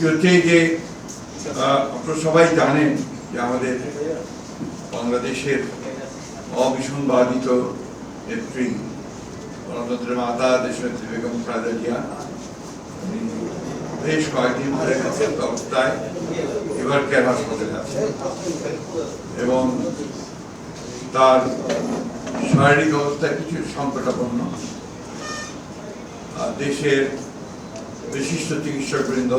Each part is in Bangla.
একটি হচ্ছে যে আপনারা সবাই জানেন যে আমাদের বাংলাদেশের অবিসংবাদিত নেত্রী গণতন্ত্রের মাতা দেশনেত্রী বেগম খালেদা জিয়া বেশ কয়েকদিন ধরে অসুস্থ অবস্থায় এবার কেয়ার হাসপাতালে আছে এবং তার শারীরিক অবস্থা কিছু সংকটাপন্ন। দেশের বিশিষ্ট চিকিৎসকবৃন্দ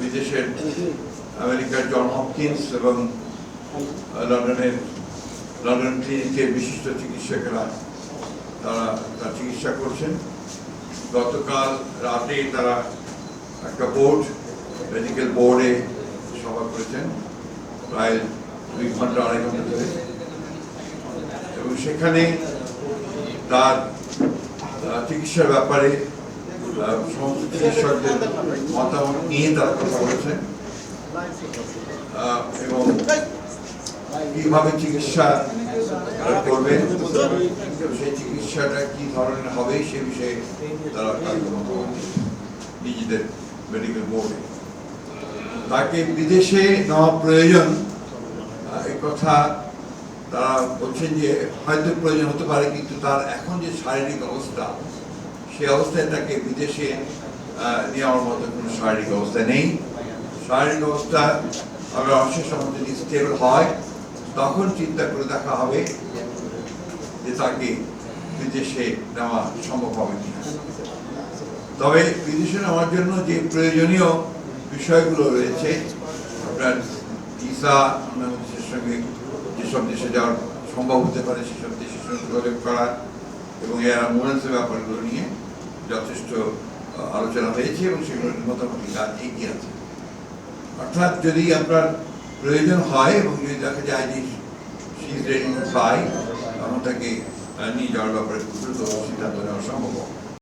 বিদেশের আমেরিকার জন হপকিন্স এবং লন্ডনের, লন্ডন ক্লিনিকের বিশিষ্ট চিকিৎসকেরা তারা তার চিকিৎসা করছেন। গতকাল রাতে তারা একটা বোর্ড, মেডিকেল বোর্ডে সভা করেছেন, প্রায় দুই ঘণ্টা, আড়াই ঘণ্টা ধরে। এবং সেখানে তার চিকিৎসার ব্যাপারে মতামত নিয়ে তারা কথা এবং কীভাবে চিকিৎসা সেই চিকিৎসাটা কি ধরনের হবে সে বিষয়ে তারা নিজেদের মেডিকেল বোর্ডে তাকে বিদেশে নেওয়া প্রয়োজন এই কথা তারা বলছেন যে হয়তো প্রয়োজন হতে পারে, কিন্তু তার এখন যে শারীরিক অবস্থা সে অবস্থায় তাকে বিদেশে নেওয়ার মতো কোনো শারীরিক অবস্থা নেই। শারীরিক অবস্থা আবার অশেষ আমাদের স্টেবল হয়, তখন চিন্তা করে দেখা হবে যে তাকে বিদেশে নেওয়া সম্ভব হবে কিনা। তবে বিদেশে নেওয়ার জন্য যে প্রয়োজনীয় বিষয়গুলো রয়েছে, আপনার ভিসা অন্যান্য দেশের সঙ্গে যেসব দেশে যাওয়ার সম্ভব হতে পারে, সেসব দেশের সঙ্গে যোগাযোগ করা এবং এর অ্যাম্বুলেন্সের ব্যাপারগুলো নিয়ে যথেষ্ট আলোচনা হয়েছে এবং সেগুলোর মোটামুটি কাজ এগিয়ে আছে। অর্থাৎ যদি আপনার প্রয়োজন হয় এবং যদি দেখা যায় যে শীত রেডি পাই ফ্লাই তখন তাকে নিয়ে যাওয়ার ব্যাপারে দ্রুত সিদ্ধান্ত নেওয়া সম্ভব